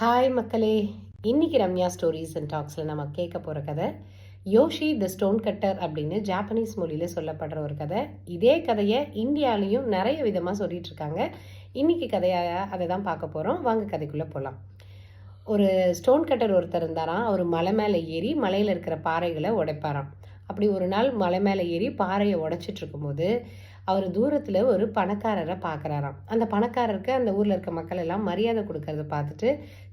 Hi மக்களே. இன்னைக்கு Ramya stories and டாக்ஸில் நம்ம கேட்க போகிற கதை யோஷி த ஸ்டோன் கட்டர் அப்படின்னு ஜாப்பனீஸ் மொழியில் சொல்லப்படுற ஒரு கதை. இதே கதையை இந்தியாலையும் நிறைய விதமாக சொல்லிட்டு இருக்காங்க. இன்னைக்கு கதையாக அதை தான் பார்க்க போகிறோம் வாங்க கதைக்குள்ளே போகலாம் ஒரு ஸ்டோன் கட்டர் ஒருத்தர் இருந்தாராம். அவர் மலை மேலே ஏறி மலையில் இருக்கிற பாறைகளை உடைப்பாராம். அப்படி ஒரு நாள் மலை மேலே ஏறி பாறையை உடைச்சிட்டு இருக்கும்போது அவர் தூரத்தில் ஒரு பணக்காரரை பார்க்குறாராம் அந்த பணக்காரருக்கு அந்த ஊரில் இருக்க மக்கள் எல்லாம் மரியாதை கொடுக்கறத பார்த்துட்டு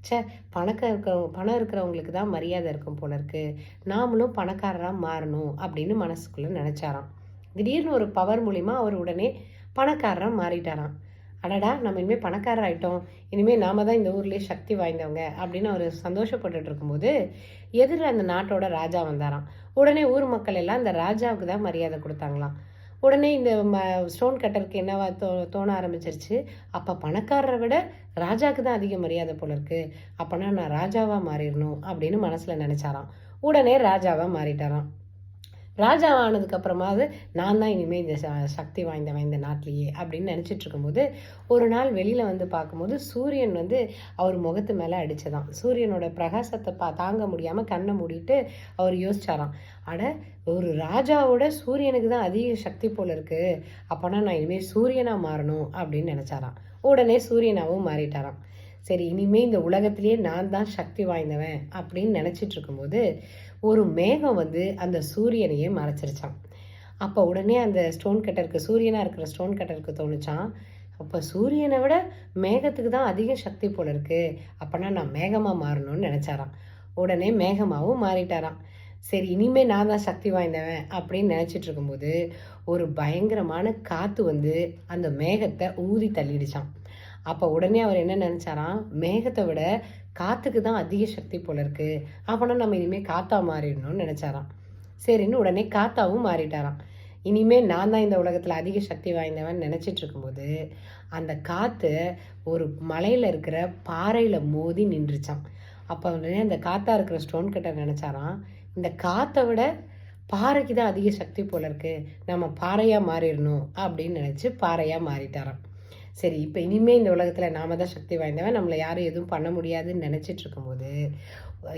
சே பணக்கம் இருக்கிறவங்க பணம் இருக்கிறவங்களுக்கு தான் மரியாதை இருக்கும் போல இருக்கு. நாமளும் பணக்காரராக மாறணும் அப்படின்னு மனசுக்குள்ளே நினச்சாராம். திடீர்னு ஒரு பவர் மூலிமா அவர் உடனே பணக்காரராக மாறிட்டாராம். அடடா நம்ம இனிமேல் பணக்காரர் ஆயிட்டோம் இனிமேல் நாம தான் இந்த ஊர்லேயே சக்தி வாய்ந்தவங்க அப்படின்னு அவர் சந்தோஷப்பட்டுட்டு இருக்கும்போது எதிரில் அந்த நாட்டோட ராஜா வந்தாராம். உடனே ஊர் மக்கள் எல்லாம் அந்த ராஜாவுக்கு தான் மரியாதை கொடுத்தாங்களாம். உடனே இந்த ம ஸ்டோன் கட்டருக்கு என்னவா தோ தோண ஆரம்பிச்சிருச்சு? அப்போ பணக்காரரை விட ராஜாவுக்கு தான் அதிக மரியாதை போல இருக்கு. அப்போனா நான் ராஜாவாக மாறிடணும் அப்படின்னு மனசில் நினச்சாராம். உடனே ராஜாவாக மாறிட்டாராம். ராஜாவானதுக்கப்புறமாவது அப்புறமாவது நான் தான் இனிமேல் இந்த ச- சக்தி வாய்ந்தவன் இந்த நாட்டிலேயே அப்படின்னு நினச்சிட்டு இருக்கும்போது ஒரு நாள் வெளியில் வந்து பார்க்கும்போது சூரியன் வந்து அவர் முகத்து மேலே அடித்ததான் சூரியனோட பிரகாசத்தை பா தாங்க முடியாமல் கண்ணை மூடிட்டு அவர் யோசிச்சாராம். அட ஒரு ராஜாவோட சூரியனுக்கு தான் அதிக சக்தி போல இருக்குது அப்போனா நான் இனிமேல் சூரியனாக மாறணும் அப்படின்னு நினச்சாராம். உடனே சூரியனாகவும் மாறிட்டாராம். சரி இனிமேல் இந்த உலகத்திலேயே நான் தான் சக்தி வாய்ந்தவன் அப்படின்னு நினச்சிட்டு இருக்கும்போது ஒரு மேகம் வந்து அந்த சூரியனையே மறைச்சிருச்சான் அப்போ உடனே அந்த ஸ்டோன் கட்டருக்கு சூரியனாக இருக்கிற ஸ்டோன் கட்டருக்கு தோணுச்சான் அப்போ சூரியனை விட மேகத்துக்கு தான் அதிக சக்தி போல இருக்குது அப்போனா நான் மேகமாக மாறணும்னு நினச்சாராம். உடனே மேகமாகவும் மாறிட்டாராம். சரி இனிமே நான் தான் சக்தி வாய்ந்தவன் அப்படின்னு நினச்சிட்டு இருக்கும்போது ஒரு பயங்கரமான காற்று வந்து அந்த மேகத்தை ஊதி தள்ளிடுச்சான் அப்போ உடனே அவர் என்ன நினச்சாராம்? மேகத்தை விட காற்றுக்கு தான் அதிக சக்தி போல இருக்கு. அப்போனா நம்ம இனிமேல் காத்தா மாறிடணும்னு நினச்சாராம். சரின்னு உடனே காத்தாவும் மாறிட்டாராம். இனிமேல் நான் தான் இந்த உலகத்தில் அதிக சக்தி வாய்ந்தவன் நினச்சிட்டு இருக்கும்போது அந்த காற்று ஒரு மலையில் இருக்கிற பாறையில் மோதி நின்றுச்சான் அப்போ உடனே அந்த காற்றா இருக்கிற ஸ்டோன் கட்டர் நினச்சாராம் இந்த காற்றை விட பாறைக்கு தான் அதிக சக்தி போல இருக்கு. நம்ம பாறையாக மாறிடணும் அப்படின்னு நினச்சி பாறையாக மாறிட்டாராம். சரி இப்போ இனிமேல் இந்த உலகத்தில் நாம தான் சக்தி வாய்ந்தவன். நம்மளை யாரும் எதுவும் பண்ண முடியாதுன்னு நினச்சிட்டு இருக்கும்போது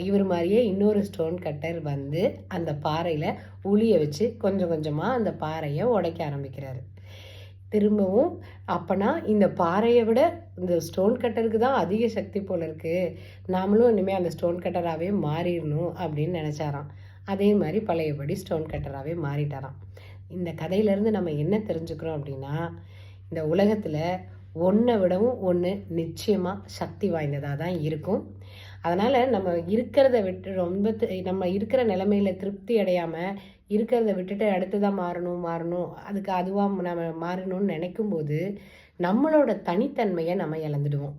இவர் மாதிரியே இன்னொரு ஸ்டோன் கட்டர் வந்து அந்த பாறையில் உளிய வச்சு கொஞ்சம் கொஞ்சமாக அந்த பாறையை உடைக்க ஆரம்பிக்கிறாரு. திரும்பவும் அப்பனா இந்த பாறையை விட இந்த ஸ்டோன் கட்டருக்கு தான் அதிக சக்தி போல இருக்குது நாமளும் இனிமேல் அந்த ஸ்டோன் கட்டராகவே மாறிடணும் அப்படின்னு நினச்சாராம். அதே மாதிரி பழையபடி ஸ்டோன் கட்டராகவே மாறிட்டாராம். இந்த கதையிலேருந்து நம்ம என்ன தெரிஞ்சுக்கிறோம் அப்படின்னா இந்த உலகத்தில் ஒன்றை விடவும் ஒன்று நிச்சயமாக சக்தி வாய்ந்ததாக தான் இருக்கும். அதனால் நம்ம இருக்கிறத விட்டு ரொம்ப நம்ம இருக்கிற நிலமையில திருப்தி அடையாமல் இருக்கிறத விட்டுட்டு அடுத்ததாக மாறணும் மாறணும் அதுக்கு அதுவாக நம்ம மாறணும்னு நினைக்கும் போது நம்மளோட தனித்தன்மையை நம்ம இழந்துடுவோம்.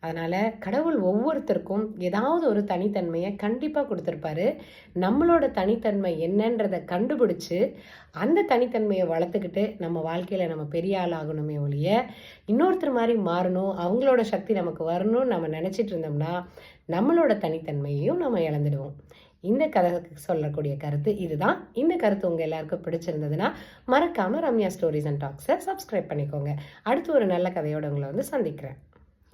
அதனால் கடவுள் ஒவ்வொருத்தருக்கும் ஏதாவது ஒரு தனித்தன்மையை கண்டிப்பாக கொடுத்துருப்பாரு. நம்மளோட தனித்தன்மை என்னன்றதை கண்டுபிடிச்சு அந்த தனித்தன்மையை வளர்த்துக்கிட்டு நம்ம வாழ்க்கையில் நம்ம பெரிய ஆள் ஆகணுமே ஒழிய இன்னொருத்தர் மாதிரி மாறணும் அவங்களோட சக்தி நமக்கு வரணும்னு நம்ம நினச்சிட்டு இருந்தோம்னா நம்மளோட தனித்தன்மையையும் நம்ம இழந்துடுவோம். இந்த கதை சொல்லக்கூடிய கருத்து இதுதான். இந்த கருத்து உங்கள் எல்லாருக்கும் பிடிச்சிருந்ததுன்னா மறக்காமல் ரம்யா ஸ்டோரிஸ் அண்ட் டாக்ஸை சப்ஸ்கிரைப் பண்ணிக்கோங்க. அடுத்து ஒரு நல்ல கதையோட உங்களை வந்து சந்திக்கிறேன்.